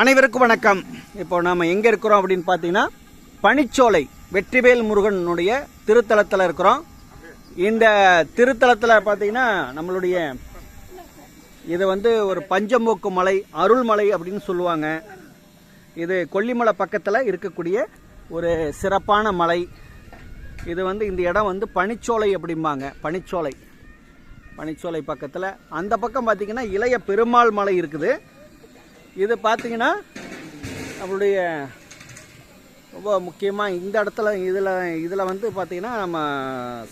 அனைவருக்கும் வணக்கம். இப்போ நாம் எங்கே இருக்கிறோம் அப்படின்னு பார்த்தீங்கன்னா பனிச்சோலை வெற்றிவேல் முருகனுடைய திருத்தலத்தில் இருக்கிறோம். இந்த திருத்தலத்தில் பார்த்தீங்கன்னா நம்மளுடைய இது வந்து ஒரு பஞ்சமோக்கு மலை அருள்மலை அப்படின்னு சொல்லுவாங்க. இது கொல்லிமலை பக்கத்தில் இருக்கக்கூடிய ஒரு சிறப்பான மலை. இது வந்து இந்த இடம் வந்து பனிச்சோலை அப்படிம்பாங்க. பனிச்சோலை. பனிச்சோலை பக்கத்தில். அந்த பக்கம் பார்த்தீங்கன்னா இளைய பெருமாள் மலை இருக்குது. இது பார்த்தீங்கன்னா நம்மளுடைய ரொம்ப முக்கியமாக இந்த இடத்துல இதில் இதில் வந்து பார்த்திங்கன்னா நம்ம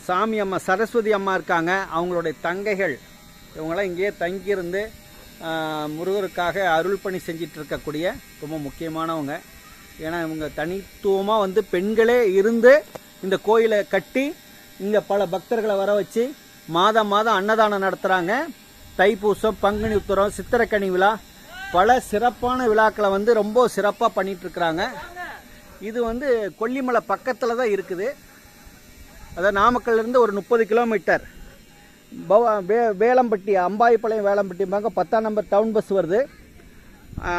சாமி அம்மா சரஸ்வதி அம்மா இருக்காங்க. அவங்களுடைய தங்கைகள். இவங்களாம் இங்கேயே தங்கியிருந்து முருகருக்காக அருள் பணி செஞ்சிட்டு இருக்கக்கூடிய ரொம்ப முக்கியமானவங்க. ஏன்னா இவங்க தனித்துவமாக வந்து பெண்களே இருந்து இந்த கோயிலை கட்டி இங்கே பல பக்தர்களை வர வச்சு மாதம் மாதம் அன்னதானம் நடத்துகிறாங்க தைப்பூசம் பங்குனி உத்தரம் சித்திரக்கனி விழா பல சிறப்பான விழாக்களை வந்து ரொம்ப சிறப்பாக பண்ணிட்டு இருக்கிறாங்க இது வந்து கொல்லிமலை பக்கத்தில் தான் இருக்குது. அதாவது நாமக்கல்லேருந்து ஒரு முப்பது கிலோமீட்டர். பவ வே வேலம்பட்டி அம்பாயிப்பாளையம் வேலம்பட்டிம்பாங்க பத்தாம் நம்பர் டவுன் பஸ் வருது.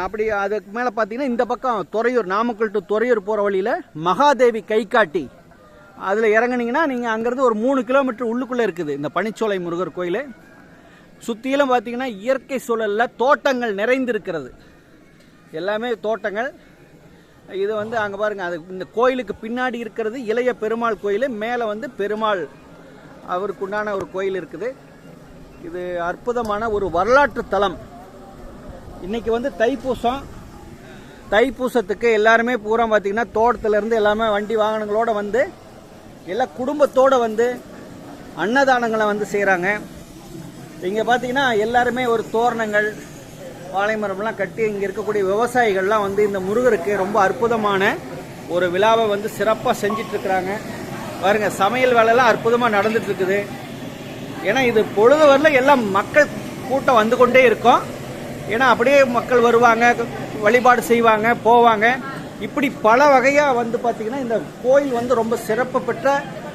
அப்படி அதுக்கு மேலே பார்த்தீங்கன்னா இந்த பக்கம் துறையூர் நாமக்கல் டு துறையூர் போகிற வழியில் மகாதேவி கைகாட்டி. அதில் இறங்குனீங்கன்னா நீங்கள் அங்கேருந்து ஒரு மூணு கிலோமீட்டர் உள்ளுக்குள்ளே இருக்குது. இந்த பனிச்சோலை முருகர் கோயில். சுற்றிலும் பார்த்தீங்கன்னா இயற்கை சூழலில் தோட்டங்கள் நிறைந்திருக்கிறது. எல்லாமே தோட்டங்கள். இது வந்து அங்கே பாருங்கள் அது இந்த கோயிலுக்கு பின்னாடி இருக்கிறது இளைய பெருமாள் கோயில் மேலே வந்து பெருமாள் அவருக்குண்டான ஒரு கோயில் இருக்குது. இது அற்புதமான ஒரு வரலாற்று தலம். இன்றைக்கி வந்து தைப்பூசம். தைப்பூசத்துக்கு எல்லாருமே பூரா பார்த்திங்கன்னா தோட்டத்திலேருந்து எல்லாமே வண்டி வாகனங்களோட வந்து எல்லா குடும்பத்தோடு வந்து அன்னதானங்களை வந்து செய்கிறாங்க இங்கே பார்த்தீங்கன்னா எல்லாருமே ஒரு தோரணங்கள் வாழை மரம்லாம் கட்டி இங்கே இருக்கக்கூடிய விவசாயிகள்லாம் வந்து இந்த முருகருக்கு ரொம்ப அற்புதமான ஒரு விழாவை வந்து சிறப்பாக செஞ்சிட்டு இருக்கிறாங்க பாருங்க சமையல் வேலைலாம் அற்புதமாக நடந்துட்டு இருக்குது ஏன்னா இது பொழுது வரல எல்லாம் மக்கள் கூட்டம் வந்து கொண்டே இருக்கும். ஏன்னா அப்படியே மக்கள் வருவாங்க வழிபாடு செய்வாங்க போவாங்க. இப்படி பல வகையாக வந்து பார்த்தீங்கன்னா இந்த கோயில் வந்து ரொம்ப சிறப்பு பெற்ற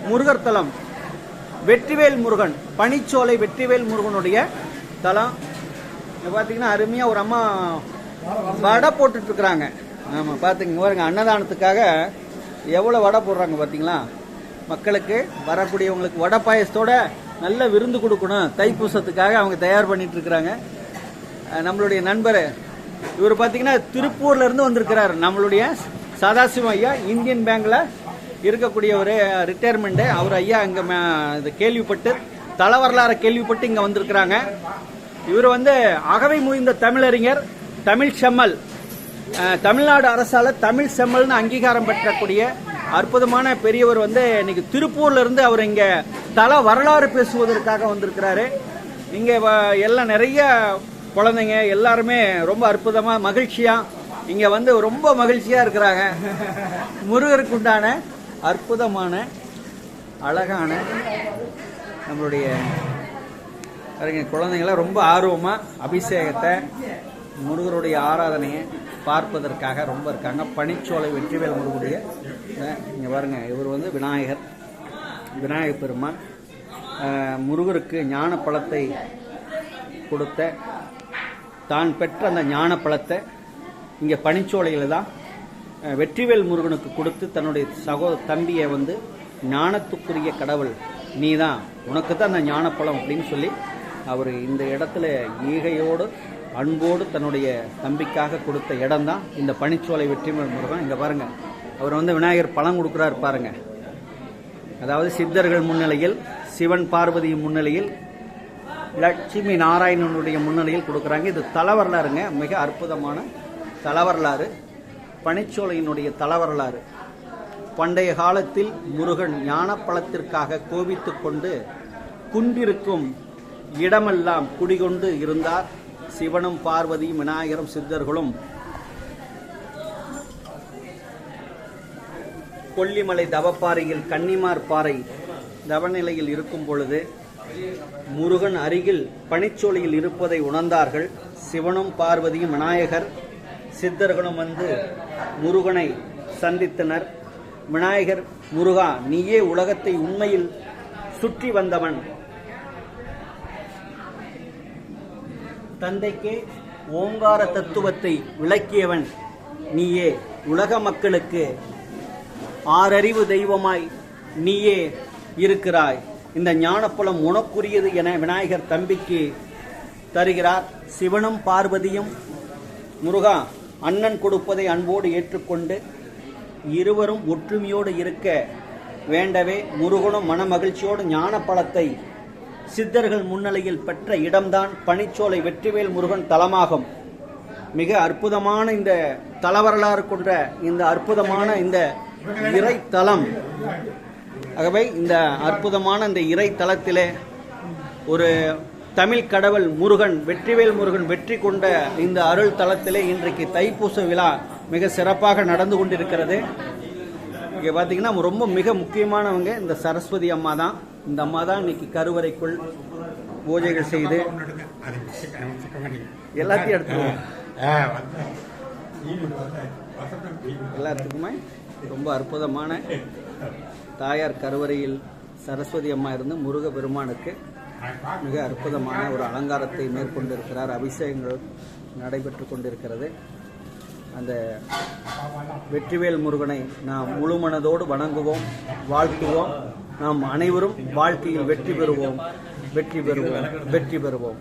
முருகர் தலம். வெற்றிவேல் முருகன் பனிச்சோலை வெற்றிவேல் முருகனுடைய தலம் பார்த்தீங்கன்னா அருமையாக ஒரு அம்மா வடை போட்டுட்டு இருக்கிறாங்க ஆமாம் பார்த்துங்க பாருங்க அன்னதானத்துக்காக எவ்வளோ வடை போடுறாங்க பார்த்தீங்களா மக்களுக்கு வரக்கூடியவங்களுக்கு வடை பாயசத்தோட நல்ல விருந்து கொடுக்கணும். தைப்பூசத்துக்காக அவங்க தயார் பண்ணிட்டு இருக்கிறாங்க நம்மளுடைய நண்பர் இவர் பார்த்தீங்கன்னா திருப்பூர்ல இருந்து வந்திருக்கிறார். நம்மளுடைய சதாசிவம் ஐயா இந்தியன் பேங்க்ல இருக்கக்கூடிய ஒரு ரிட்டையர்மெண்ட் அவர் ஐயா இங்க இது கேள்விப்பட்டு தல வரலாறு கேள்விப்பட்டு இங்க வந்திருக்கிறாங்க. இவர் வந்து அகவை முடிந்த தமிழறிஞர் தமிழ் செம்மல். தமிழ்நாடு அரசால தமிழ் செம்மல்னு அங்கீகாரம் பெற்றக்கூடிய அற்புதமான பெரியவர் வந்து இன்னைக்கு திருப்பூர்ல இருந்து அவர் இங்க தல வரலாறு பேசுவதற்காக வந்திருக்கிறாரு. இங்க வ- எல்லாம் நிறைய குழந்தைங்க எல்லாருமே ரொம்ப அற்புதமா மகிழ்ச்சியா இங்க வந்து ரொம்ப மகிழ்ச்சியா இருக்கிறாங்க. முருகருக்கு உண்டான அற்புதமான அழகான நம்மளுடைய பாருங்க குழந்தைங்களாம் ரொம்ப ஆர்வமாக அபிஷேகத்தை முருகருடைய ஆராதனையை பார்ப்பதற்காக ரொம்ப இருக்காங்க. பனிச்சோலை வெற்றிவேல் முருகருடைய இங்கே பாருங்க இவர் வந்து விநாயகர் விநாயகர் பெருமான். முருகருக்கு ஞான பழத்தை கொடுத்த தான் பெற்ற அந்த ஞான பழத்தை இங்கே பனிச்சோலையில் தான் வெற்றிவேல் முருகனுக்கு கொடுத்து தன்னுடைய சகோ தம்பியை வந்து ஞானத்துக்குரிய கடவுள் நீ தான் உனக்கு தான் அந்த ஞானப்பழம் அப்படின்னு சொல்லி அவர் இந்த இடத்துல ஈகையோடு அன்போடு தன்னுடைய தம்பிக்காக கொடுத்த இடம் தான் இந்த பனிச்சோலை வெற்றிவேல் முருகன். இங்கே பாருங்க அவர் வந்து விநாயகர் பழம் கொடுக்குறாரு பாருங்க. அதாவது சித்தர்கள் முன்னிலையில் சிவன் பார்வதியின் முன்னிலையில் லட்சுமி நாராயணனுடைய முன்னிலையில் கொடுக்குறாங்க. இது தலவரலாறுங்க மிக அற்புதமான தலவரலாறு. பனிச்சோலையினுடைய தலவரலாறு. பண்டைய காலத்தில் முருகன் ஞானப்பழத்திற்காக கோபித்து கொண்டு குன்றிருக்கும் இடமெல்லாம் குடிகொண்டு இருந்தார். சிவனும் பார்வதியும் விநாயகரும் சித்தர்களும் கொல்லிமலை தவப்பாறையில் கன்னிமார் பாறை தவநிலையில் இருக்கும் பொழுது முருகன் அருகில் பனிச்சோலையில் இருப்பதை உணர்ந்தார்கள். சிவனும் பார்வதியும் விநாயகர் சித்தர்களும் வந்து முருகனை சந்தித்தனர். விநாயகர் முருகா நீயே உலகத்தை உண்மையில் சுற்றி வந்தவன். தந்தைக்கே ஓங்கார தத்துவத்தை விளக்கியவன் நீயே உலக மக்களுக்கு ஆறறிவு தெய்வமாய் நீயே இருக்கிறாய். இந்த ஞானப்புலம் உனக்குரியது என விநாயகர் தம்பிக்கு தருகிறார். சிவனும் பார்வதியும். முருகா அண்ணன் கொடுப்பதை அன்போடு ஏற்றுக்கொண்டு இருவரும் ஒற்றுமையோடு இருக்க வேண்டவே முருகனும் மனமகிழ்ச்சியோடு ஞான பழத்தை சித்தர்கள் முன்னிலையில் பெற்ற இடம்தான் பனிச்சோலை வெற்றிவேல் முருகன் தலமாகும். மிக அற்புதமான இந்த தலவரலாறு கொண்ட இந்த அற்புதமான இந்த இறைத்தலம். ஆகவே இந்த அற்புதமான இந்த இறைத்தலத்திலே ஒரு தமிழ் கடவுள் முருகன் வெற்றிவேல் முருகன் வெற்றி கொண்ட இந்த அருள் தளத்திலே இன்றைக்கு தைப்பூச விழா மிக சிறப்பாக நடந்து கொண்டிருக்கிறது. இங்கே பார்த்தீங்கன்னா ரொம்ப மிக முக்கியமானவங்க இந்த சரஸ்வதி அம்மா தான். இந்த அம்மா தான் இன்னைக்கு கருவறைக்குள் பூஜைகள் செய்து எல்லாத்தையும் எடுத்துருவோம். எல்லாத்துக்குமே ரொம்ப அற்புதமான தாயார் கருவறையில் சரஸ்வதி அம்மா இருந்து முருக பெருமானுக்கு மிக அற்புதமான ஒரு அலங்காரத்தை மேற்கொண்டிருக்கிறார். அபிஷேகங்கள் நடைபெற்று கொண்டிருக்கிறது. அந்த வெற்றிவேல் முருகனை நாம் முழு மனதோடு வணங்குவோம் வாழ்த்துவோம். நாம் அனைவரும் வாழ்க்கையில் வெற்றி பெறுவோம் வெற்றி பெறுவோம் வெற்றி பெறுவோம்.